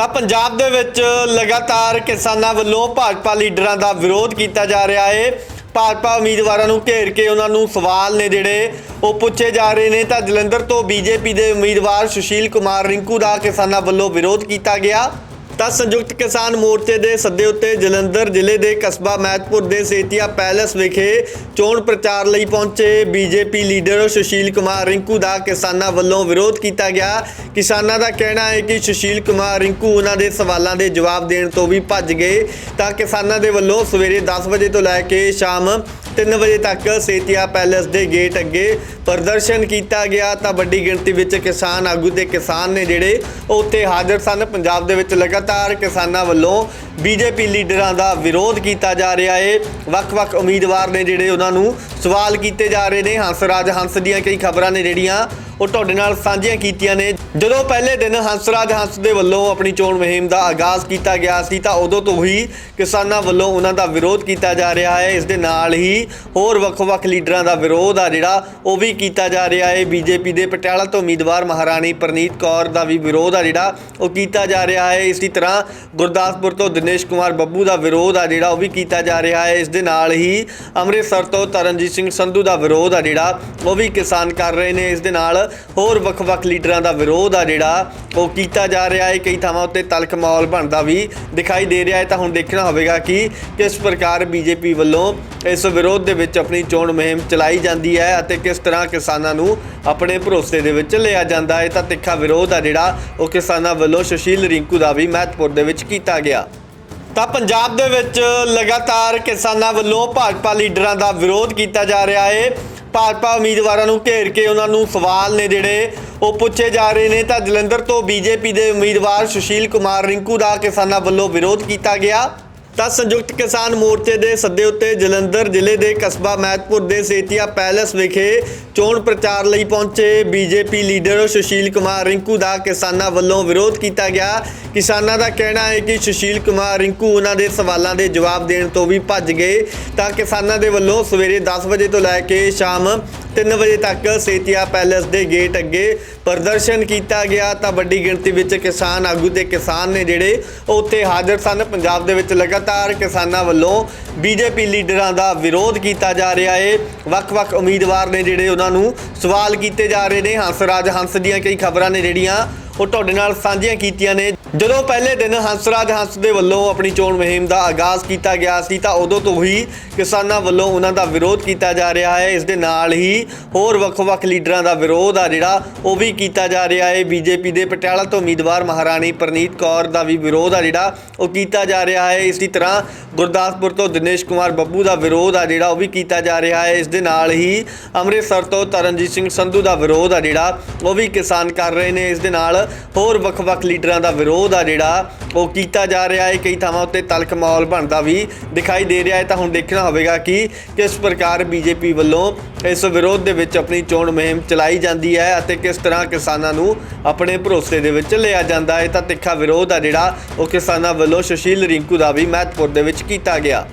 ਤਾਂ ਪੰਜਾਬ ਦੇ ਵਿੱਚ ਲਗਾਤਾਰ ਕਿਸਾਨਾਂ ਵੱਲੋਂ ਭਾਜਪਾ ਲੀਡਰਾਂ ਦਾ ਵਿਰੋਧ ਕੀਤਾ ਜਾ ਰਿਹਾ ਹੈ ਭਾਜਪਾ ਉਮੀਦਵਾਰਾਂ ਨੂੰ ਘੇਰ ਕੇ ਉਹਨਾਂ ਨੂੰ ਸਵਾਲ ਨੇ ਜਿਹੜੇ ਉਹ ਪੁੱਛੇ ਜਾ ਰਹੇ ਨੇ। ਤਾਂ ਜਲੰਧਰ ਤੋਂ ਬੀਜੇਪੀ ਦੇ ਉਮੀਦਵਾਰ ਸੁਸ਼ੀਲ ਕੁਮਾਰ ਰਿੰਕੂ ਦਾ ਕਿਸਾਨਾਂ ਵੱਲੋਂ ਵਿਰੋਧ ਕੀਤਾ ਗਿਆ। ਤਾਂ ਸੰਯੁਕਤ ਕਿਸਾਨ ਮੋਰਚੇ ਦੇ ਸੱਦੇ ਉੱਤੇ ਜਲੰਧਰ ਜ਼ਿਲ੍ਹੇ ਦੇ ਕਸਬਾ ਮਹਿਤਪੁਰ ਦੇ ਸੇਤੀਆ ਪੈਲੇਸ ਵਿਖੇ ਚੋਣ ਪ੍ਰਚਾਰ ਲਈ ਪਹੁੰਚੇ ਬੀਜੇਪੀ ਲੀਡਰ ਸੁਸ਼ੀਲ ਕੁਮਾਰ ਰਿੰਕੂ ਦਾ ਕਿਸਾਨਾਂ ਵੱਲੋਂ ਵਿਰੋਧ ਕੀਤਾ ਗਿਆ। ਕਿਸਾਨਾਂ ਦਾ ਕਹਿਣਾ ਹੈ ਕਿ ਸੁਸ਼ੀਲ ਕੁਮਾਰ ਰਿੰਕੂ ਉਹਨਾਂ ਦੇ ਸਵਾਲਾਂ ਦੇ ਜਵਾਬ ਦੇਣ ਤੋਂ ਵੀ ਭੱਜ ਗਏ ਤਾਂ ਕਿਸਾਨਾਂ ਦੇ ਵੱਲੋਂ ਸਵੇਰੇ 10 ਵਜੇ ਤੋਂ ਲੈ ਕੇ ਸ਼ਾਮ 3 ਵਜੇ ਤੱਕ ਸੇਤੀਆ ਪੈਲੇਸ ਦੇ ਗੇਟ ਅੱਗੇ ਪ੍ਰਦਰਸ਼ਨ ਕੀਤਾ ਗਿਆ। ਤਾਂ ਵੱਡੀ ਗਿਣਤੀ ਵਿੱਚ ਕਿਸਾਨ ਆਗੂ ਤੇ ਕਿਸਾਨ ਨੇ ਜਿਹੜੇ ਉਹ ਉੱਥੇ ਹਾਜ਼ਰ ਸਨ। ਪੰਜਾਬ ਦੇ ਵਿੱਚ ਲਗਾਤਾਰ ਕਿਸਾਨਾਂ ਵੱਲੋਂ ਬੀਜੇਪੀ ਲੀਡਰਾਂ ਦਾ ਵਿਰੋਧ ਕੀਤਾ ਜਾ ਰਿਹਾ ਹੈ ਵੱਖ-ਵੱਖ ਉਮੀਦਵਾਰ ਨੇ ਜਿਹੜੇ ਉਹਨਾਂ ਨੂੰ ਸਵਾਲ ਕੀਤੇ ਜਾ ਰਹੇ ਨੇ। ਹੰਸ ਰਾਜ, ਹੰਸ ਦੀਆਂ ਕਈ ਖਬਰਾਂ ਨੇ ਜਿਹੜੀਆਂ ਉਹ ਤੁਹਾਡੇ ਨਾਲ ਸਾਂਝੀਆਂ ਕੀਤੀਆਂ ਨੇ। ਜਦੋਂ ਪਹਿਲੇ ਦਿਨ ਹੰਸਰਾਜ ਹੰਸ ਦੇ ਵੱਲੋਂ ਆਪਣੀ ਚੋਣ ਮੁਹਿੰਮ ਦਾ ਆਗਾਜ਼ ਕੀਤਾ ਗਿਆ ਸੀ, ਤਾਂ ਉਦੋਂ ਤੋਂ ਹੀ ਕਿਸਾਨਾਂ ਵੱਲੋਂ ਉਹਨਾਂ ਦਾ ਵਿਰੋਧ ਕੀਤਾ ਜਾ ਰਿਹਾ ਹੈ। ਇਸ ਦੇ ਨਾਲ ਹੀ ਹੋਰ ਵੱਖ-ਵੱਖ ਲੀਡਰਾਂ ਦਾ ਵਿਰੋਧ ਆ ਜਿਹੜਾ, ਉਹ ਵੀ ਕੀਤਾ ਜਾ ਰਿਹਾ ਹੈ। ਬੀਜੇਪੀ ਦੇ ਪਟਿਆਲਾ ਤੋਂ ਉਮੀਦਵਾਰ ਮਹਾਰਾਣੀ ਪ੍ਰਨੀਤ ਕੌਰ ਦਾ ਵੀ ਵਿਰੋਧ ਆ ਜਿਹੜਾ, ਉਹ ਕੀਤਾ ਜਾ ਰਿਹਾ ਹੈ। ਇਸੇ ਤਰ੍ਹਾਂ ਗੁਰਦਾਸਪੁਰ ਤੋਂ ਦਿਨੇਸ਼ ਕੁਮਾਰ ਬੱਬੂ ਦਾ ਵਿਰੋਧ ਆ ਜਿਹੜਾ, ਉਹ ਵੀ ਕੀਤਾ ਜਾ ਰਿਹਾ ਹੈ। ਇਸ ਦੇ ਨਾਲ ਹੀ ਅੰਮ੍ਰਿਤਸਰ ਤੋਂ ਤਰਨਜੀਤ ਸਿੰਘ ਸੰਧੂ ਦਾ ਵਿਰੋਧ ਆ ਜਿਹੜਾ, ਉਹ ਵੀ ਕਿਸਾਨ ਕਰ ਰਹੇ ਨੇ ਇਸ ਦੇ ਨਾਲ। ਹੋਰ ਵੱਖ-ਵੱਖ ਲੀਡਰਾਂ ਦਾ ਵਿਰੋਧ ਆ ਜਿਹੜਾ, ਉਹ ਕੀਤਾ ਜਾ ਰਿਹਾ ਹੈ। ਕਈ ਥਾਵਾਂ ਉੱਤੇ ਤਲਖ ਮਾਹੌਲ ਬਣਦਾ ਵੀ ਦਿਖਾਈ ਦੇ ਰਿਹਾ ਹੈ। ਤਾਂ ਹੁਣ ਦੇਖਣਾ ਹੋਵੇਗਾ ਕਿ ਕਿਸ ਪ੍ਰਕਾਰ ਬੀਜੇਪੀ ਵੱਲੋਂ ਇਸ ਵਿਰੋਧ ਦੇ ਵਿੱਚ ਆਪਣੀ ਚੋਣ ਮੁਹਿੰਮ ਚਲਾਈ ਜਾਂਦੀ ਹੈ ਅਤੇ ਕਿਸ ਤਰ੍ਹਾਂ ਕਿਸਾਨਾਂ ਨੂੰ ਆਪਣੇ ਭਰੋਸੇ ਦੇ ਵਿੱਚ ਲਿਆ ਜਾਂਦਾ ਹੈ। ਤਾਂ ਤਿੱਖਾ ਵਿਰੋਧ ਆ ਜਿਹੜਾ, ਉਹ ਕਿਸਾਨਾਂ ਵੱਲੋਂ ਸੁਸ਼ੀਲ ਰਿੰਕੂ ਦਾ ਵੀ ਮਹਿਤਪੁਰ ਦੇ ਵਿੱਚ ਕੀਤਾ ਗਿਆ। ਤਾਂ ਪੰਜਾਬ ਦੇ ਵਿੱਚ ਲਗਾਤਾਰ ਕਿਸਾਨਾਂ ਵੱਲੋਂ ਭਾਜਪਾ ਲੀਡਰਾਂ ਦਾ ਵਿਰੋਧ ਕੀਤਾ ਜਾ ਰਿਹਾ ਹੈ ਭਾਜਪਾ ਉਮੀਦਵਾਰਾਂ ਨੂੰ ਘੇਰ ਕੇ ਉਹਨਾਂ ਨੂੰ ਸਵਾਲ ਨੇ ਜਿਹੜੇ ਉਹ ਪੁੱਛੇ ਜਾ ਰਹੇ ਨੇ। ਤਾਂ ਜਲੰਧਰ ਤੋਂ ਬੀਜੇਪੀ ਦੇ ਉਮੀਦਵਾਰ ਸੁਸ਼ੀਲ ਕੁਮਾਰ ਰਿੰਕੂ ਦਾ ਕਿਸਾਨਾਂ ਵੱਲੋਂ ਵਿਰੋਧ ਕੀਤਾ ਗਿਆ। ਤਾਂ ਸੰਯੁਕਤ ਕਿਸਾਨ ਮੋਰਚੇ ਦੇ ਸੱਦੇ ਉੱਤੇ ਜਲੰਧਰ ਜ਼ਿਲ੍ਹੇ ਦੇ ਕਸਬਾ ਮਹਿਤਪੁਰ ਦੇ ਸੇਤੀਆ ਪੈਲੇਸ ਵਿਖੇ ਚੋਣ ਪ੍ਰਚਾਰ ਲਈ ਪਹੁੰਚੇ ਬੀਜੇਪੀ ਲੀਡਰ ਸੁਸ਼ੀਲ ਕੁਮਾਰ ਰਿੰਕੂ ਦਾ ਕਿਸਾਨਾਂ ਵੱਲੋਂ ਵਿਰੋਧ ਕੀਤਾ ਗਿਆ। ਕਿਸਾਨਾਂ ਦਾ ਕਹਿਣਾ ਹੈ ਕਿ ਸੁਸ਼ੀਲ ਕੁਮਾਰ ਰਿੰਕੂ ਉਹਨਾਂ ਦੇ ਸਵਾਲਾਂ ਦੇ ਜਵਾਬ ਦੇਣ ਤੋਂ ਵੀ ਭੱਜ ਗਏ। ਤਾਂ ਕਿਸਾਨਾਂ ਦੇ ਵੱਲੋਂ ਸਵੇਰੇ 10 ਵਜੇ ਤੋਂ ਲੈ ਕੇ ਸ਼ਾਮ 3 ਵਜੇ ਤੱਕ ਸੇਤੀਆ ਪੈਲੇਸ ਦੇ ਗੇਟ ਅੱਗੇ ਪ੍ਰਦਰਸ਼ਨ ਕੀਤਾ ਗਿਆ। ਤਾਂ ਵੱਡੀ ਗਿਣਤੀ ਵਿੱਚ ਕਿਸਾਨ ਆਗੂ ਤੇ ਕਿਸਾਨ ਨੇ ਜਿਹੜੇ ਉਹ ਉੱਥੇ ਹਾਜ਼ਰ ਸਨ। ਪੰਜਾਬ ਦੇ ਵਿੱਚ ਲਗਾਤਾਰ ਕਿਸਾਨਾਂ ਵੱਲੋਂ ਬੀਜੇਪੀ ਲੀਡਰਾਂ ਦਾ ਵਿਰੋਧ ਕੀਤਾ ਜਾ ਰਿਹਾ ਹੈ ਵੱਖ-ਵੱਖ ਉਮੀਦਵਾਰ ਨੇ ਜਿਹੜੇ ਉਹਨਾਂ ਨੂੰ ਸਵਾਲ ਕੀਤੇ ਜਾ ਰਹੇ ਨੇ। ਹੰਸ ਰਾਜ ਹੰਸ ਦੀਆਂ ਕਈ ਖਬਰਾਂ ਨੇ ਜਿਹੜੀਆਂ ਉਹ ਤੁਹਾਡੇ ਨਾਲ ਸਾਂਝੀਆਂ ਕੀਤੀਆਂ ਨੇ। ਜਦੋਂ ਪਹਿਲੇ ਦਿਨ ਹੰਸਰਾਜ ਹੰਸ ਦੇ ਵੱਲੋਂ ਆਪਣੀ ਚੋਣ ਮੁਹਿੰਮ ਦਾ ਆਗਾਜ਼ ਕੀਤਾ ਗਿਆ ਸੀ, ਤਾਂ ਉਦੋਂ ਤੋਂ ਹੀ ਕਿਸਾਨਾਂ ਵੱਲੋਂ ਉਹਨਾਂ ਦਾ ਵਿਰੋਧ ਕੀਤਾ ਜਾ ਰਿਹਾ ਹੈ। ਇਸ ਦੇ ਨਾਲ ਹੀ ਹੋਰ ਵੱਖ-ਵੱਖ ਲੀਡਰਾਂ ਦਾ ਵਿਰੋਧ ਆ ਜਿਹੜਾ, ਉਹ ਵੀ ਕੀਤਾ ਜਾ ਰਿਹਾ ਹੈ। ਬੀਜੇਪੀ ਦੇ ਪਟਿਆਲਾ ਤੋਂ ਉਮੀਦਵਾਰ ਮਹਾਰਾਣੀ ਪ੍ਰਨੀਤ ਕੌਰ ਦਾ ਵੀ ਵਿਰੋਧ ਆ ਜਿਹੜਾ, ਉਹ ਕੀਤਾ ਜਾ ਰਿਹਾ ਹੈ। ਇਸੇ ਤਰ੍ਹਾਂ ਗੁਰਦਾਸਪੁਰ ਤੋਂ ਦਿਨੇਸ਼ ਕੁਮਾਰ ਬੱਬੂ ਦਾ ਵਿਰੋਧ ਆ ਜਿਹੜਾ, ਉਹ ਵੀ ਕੀਤਾ ਜਾ ਰਿਹਾ ਹੈ। ਇਸ ਦੇ ਨਾਲ ਹੀ ਅੰਮ੍ਰਿਤਸਰ ਤੋਂ ਤਰਨਜੀਤ ਸਿੰਘ ਸੰਧੂ ਦਾ ਵਿਰੋਧ ਆ ਜਿਹੜਾ, ਉਹ ਵੀ ਕਿਸਾਨ ਕਰ ਰਹੇ ਨੇ। ਇਸ ਦੇ ਨਾਲ ਹੋਰ ਵੱਖ-ਵੱਖ ਲੀਡਰਾਂ ਦਾ ਵਿਰੋਧ ਆ ਜਿਹੜਾ ਉਹ ਕੀਤਾ ਜਾ ਰਿਹਾ ਹੈ। ਕਈ ਥਾਵਾਂ ਉੱਤੇ ਤਲਖ ਮਾਹੌਲ ਬਣਦਾ ਵੀ ਦਿਖਾਈ ਦੇ ਰਿਹਾ ਹੈ। ਤਾਂ ਹੁਣ ਦੇਖਣਾ ਹੋਵੇਗਾ ਕਿ ਕਿਸ ਪ੍ਰਕਾਰ ਬੀਜੇਪੀ ਵੱਲੋਂ ਇਸ ਵਿਰੋਧ ਦੇ ਵਿੱਚ ਆਪਣੀ ਚੋਣ ਮੁਹਿੰਮ ਚਲਾਈ ਜਾਂਦੀ ਹੈ ਅਤੇ ਕਿਸ ਤਰ੍ਹਾਂ ਕਿਸਾਨਾਂ ਨੂੰ ਆਪਣੇ ਭਰੋਸੇ ਦੇ ਵਿੱਚ ਲਿਆ ਜਾਂਦਾ ਹੈ। ਤਾਂ ਤਿੱਖਾ ਵਿਰੋਧ ਆ ਜਿਹੜਾ ਉਹ ਕਿਸਾਨਾਂ ਵੱਲੋਂ ਸੁਸ਼ੀਲ ਰਿੰਕੂ ਦਾ ਵੀ ਮਹਿਤਪੁਰ ਦੇ ਵਿੱਚ ਕੀਤਾ ਗਿਆ।